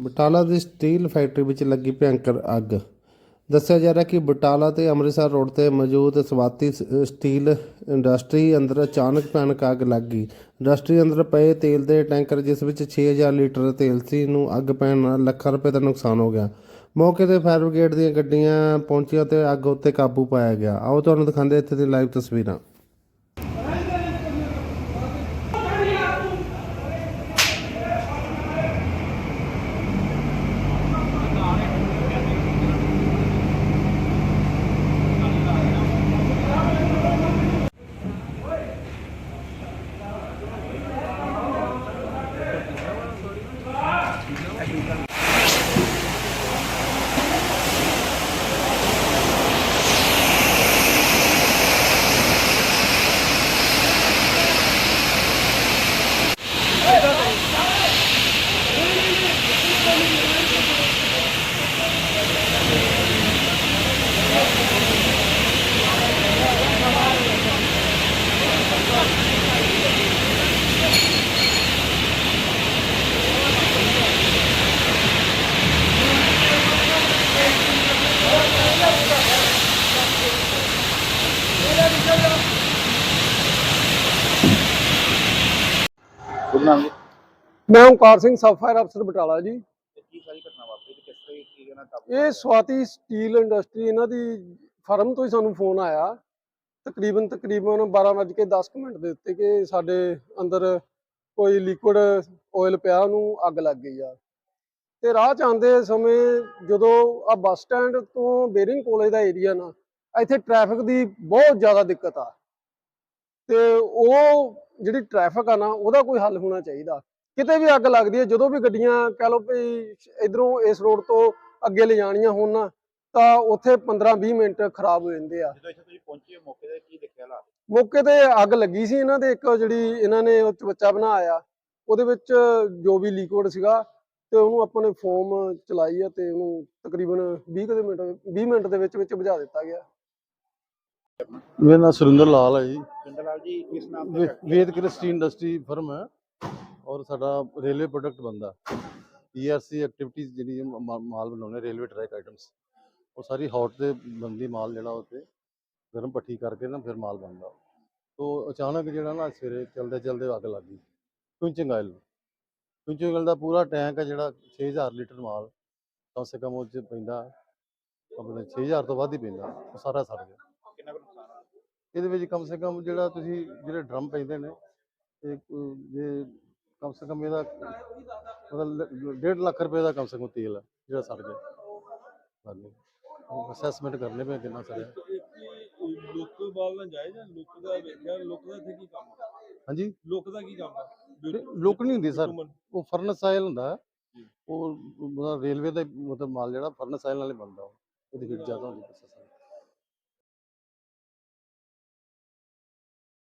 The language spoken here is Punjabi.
ਬਟਾਲਾ ਦੀ ਸਟੀਲ ਫੈਕਟਰੀ ਵਿੱਚ ਲੱਗੀ ਭਿਅੰਕਰ ਅੱਗ। ਦੱਸਿਆ ਜਾ ਰਿਹਾ ਕਿ ਬਟਾਲਾ ਤੇ ਅੰਮ੍ਰਿਤਸਰ ਰੋਡ ਤੇ ਮੌਜੂਦ ਸਵਾਤੀ ਸ- ਸਟੀਲ ਇੰਡਸਟਰੀ ਅੰਦਰ ਅਚਾਨਕ ਭਿਆਨਕ ਅੱਗ ਲੱਗ ਗਈ। ਇੰਡਸਟਰੀ ਅੰਦਰ ਪਏ ਤੇਲ ਦੇ ਟੈਂਕਰ, ਜਿਸ ਵਿੱਚ 6000 ਲੀਟਰ ਤੇਲ ਸੀ, ਨੂੰ ਅੱਗ ਪੈਣ ਨਾਲ ਲੱਖਾਂ ਰੁਪਏ ਦਾ ਨੁਕਸਾਨ ਹੋ ਗਿਆ। ਮੌਕੇ ਤੇ ਫਾਇਰ ਬ੍ਰਿਗੇਡ ਦੀਆਂ ਗੱਡੀਆਂ ਪਹੁੰਚੀਆਂ ਤੇ ਅੱਗ ਉੱਤੇ ਕਾਬੂ ਪਾਇਆ ਗਿਆ। ਆਓ ਤੁਹਾਨੂੰ ਦਿਖਾਉਂਦੇ ਇੱਥੇ ਦੀ ਲਾਈਵ ਤਸਵੀਰਾਂ। أبي ਮੈਂ ਓਮਕਾਰ ਸਿੰਘ ਸਬ ਫਾਇਰ ਅਫਸਰ ਬਟਾਲਾ ਜੀ। ਤੇ ਕੀ ਸਾਰੀ ਘਟਨਾ ਵਾਪਰੀ ਤੇ ਕਿਸ ਤਰ੍ਹਾਂ ਕੀ ਇਹਨਾਂ ਕਾਬੂ ਇਹ ਸਵਾਤੀ ਸਟੀਲ ਇੰਡਸਟਰੀ ਇਹਨਾਂ ਦੀ ਫਰਮ ਤੋਂ ਹੀ ਸਾਨੂੰ ਫੋਨ ਆਇਆ। ਤਕਰੀਬਨ ਤਕਰੀਬਨ 12:10 ਮਿੰਟ ਦੇ ਉੱਤੇ ਕਿ ਸਾਡੇ ਅੰਦਰ ਕੋਈ ਲਿਕੁਇਡ ਆਇਲ ਪਿਆ ਉਹਨੂੰ ਅੱਗ ਲੱਗ ਗਈ ਆ। ਤੇ ਰਾਹ ਚ ਆਉਂਦੇ ਸਮੇਂ ਜਦੋਂ ਆ ਬੱਸ ਸਟੈਂਡ ਤੋਂ ਬੇਰਿੰਗ ਕਾਲਜ ਦਾ ਏਰੀਆ ਨਾ ਇੱਥੇ ਟ੍ਰੈਫਿਕ ਦੀ ਬਹੁਤ ਜ਼ਿਆਦਾ ਦਿੱਕਤ ਆ। ਤੇ ਉਹ ਜਿਹੜੀ ਟ੍ਰੈਫਿਕ ਆ ਨਾ ਉਹਦਾ ਕੋਈ ਹੱਲ ਹੋਣਾ ਚਾਹੀਦਾ। ਕਿਤੇ ਵੀ ਅੱਗ ਲੱਗਦੀ ਹੈ ਜਦੋਂ ਵੀ ਗੱਡੀਆਂ ਕਹ ਲਓ ਵੀ ਇਧਰੋਂ ਇਸ ਰੋਡ ਤੋਂ ਅੱਗੇ ਲੈ ਜਾਣੀਆਂ ਹੋਣ ਨਾ ਤਾਂ ਉੱਥੇ 15-20 ਮਿੰਟ ਖਰਾਬ ਹੋ ਜਾਂਦੇ ਆ। ਜਦੋਂ ਇੱਥੇ ਤੁਸੀਂ ਪਹੁੰਚੇ ਮੌਕੇ ਤੇ ਕੀ ਦੇਖਿਆ ਹਾਲਾਤ? ਮੌਕੇ ਤੇ ਅੱਗ ਲੱਗੀ ਸੀ ਇਹਨਾਂ ਦੇ ਇੱਕ ਜਿਹੜੀ ਇਹਨਾਂ ਨੇ ਉਹ ਚਵੱਚਾ ਬਣਾਇਆ। ਉਹਦੇ ਵਿੱਚ ਜੋ ਵੀ ਲਿਕੁਇਡ ਸੀਗਾ ਤੇ ਉਹਨੂੰ ਆਪਾਂ ਨੇ ਫੋਮ ਚਲਾਈ ਆ ਤੇ ਉਹਨੂੰ ਤਕਰੀਬਨ 20 ਕੁ ਦੇ ਮਿੰਟ 20 ਮਿੰਟ ਦੇ ਵਿੱਚ ਵਿੱਚ ਬੁਝਾ ਦਿੱਤਾ ਗਿਆ। ਮੇਰਾ ਨਾਮ ਸੁਰਿੰਦਰ ਲਾਲ ਹੈ ਜੀ। ਜਿੰਦਰ ਲਾਲ ਜੀ ਕਿਸ ਨਾਮ ਤੇ ਵੇਦ ਕ੍ਰਿਸਟੀ ਇੰਡਸਟਰੀ ਫਰਮ ਹੈ ਔਰ ਸਾਡਾ ਰੇਲਵੇ ਪ੍ਰੋਡਕਟ ਬੰਦਾ ਈਆਰਸੀ ਐਕਟੀਵਿਟੀਜ਼ ਜਿਹੜੀ ਮਾਲ ਬਣਾਉਂਦੇ ਰੇਲਵੇ ਟਰੈਕ ਆਈਟਮਸ ਉਹ ਸਾਰੀ ਹੌਟ ਤੇ ਬੰਦੀ ਮਾਲ ਜਿਹੜਾ ਉੱਤੇ ਗਰਮ ਪੱਠੀ ਕਰਕੇ ਨਾ ਫਿਰ ਮਾਲ ਬਣਦਾ। ਤੋਂ ਅਚਾਨਕ ਜਿਹੜਾ ਨਾ ਸਵੇਰੇ ਚਲਦੇ ਚਲਦੇ ਅੱਗ ਲੱਗ ਗਈ। ਕੁਇੰਚਿੰਗ ਆਇਲ। ਕੁਇੰਚਿੰਗ ਆਇਲ ਦਾ ਪੂਰਾ ਟੈਂਕ ਹੈ ਜਿਹੜਾ 6000 ਲੀਟਰ ਮਾਲ। ਕਮ ਸੇ ਕਮ ਉਹ 'ਚ ਪੈਂਦਾ। ਆਪਣੇ 6000 ਤੋਂ ਵੱਧ ਹੀ ਪੈਂਦਾ। ਉਹ ਸਾਰਾ ਸੜ ਗਿਆ ਕਿੰਨਾ ਕੁ ਨੁਕਸਾਨ ਹੋਇਆ? ਇਹਦੇ ਵਿੱਚ ਕਮ ਸੇ ਕਮ ਜਿਹੜਾ ਤੁਸੀਂ ਜਿਹੜੇ ਡਰਮ ਪੈਂਦੇ ਨੇ ਇਹ ਜੇ ਕਮ ਸੇ ਕਮ ਇਹਦਾ ਮਤਲਬ 1.5 ਲੱਖ ਰੁਪਏ ਦਾ ਕਮ ਸੇ ਕਮ ਤੇਲ ਜਿਹੜਾ ਸੜ ਗਿਆ। ਹਾਂਜੀ। ਅਸੈਸਮੈਂਟ ਕਰਨੇ ਪਏ ਕਿੰਨਾ ਸੜਿਆ। ਲੁੱਕ ਬਾਲ ਨਾ ਜਾਏ ਜਾਂ ਲੁੱਕ ਦਾ ਵੇਖਿਆ ਲੁੱਕ ਦਾ ਇੱਥੇ ਕੀ ਕੰਮ ਆ? ਹਾਂਜੀ। ਲੁੱਕ ਦਾ ਕੀ ਕੰਮ ਆ? ਲੁੱਕ ਨਹੀਂ ਹੁੰਦੀ ਸਰ। ਉਹ ਫਰਨਸ ਆਇਲ ਹੁੰਦਾ। ਉਹ ਰੇਲਵੇ ਦਾ ਮਤਲਬ ਮਾਲ ਜਿਹੜਾ ਫਰਨਸ ਆਇਲ ਨਾਲ ਬਣਦਾ ਉਹ। ਉਹਦੀ ਹੀਟ ਜ਼ਿਆਦਾ ਹੁੰਦੀ ਹੈ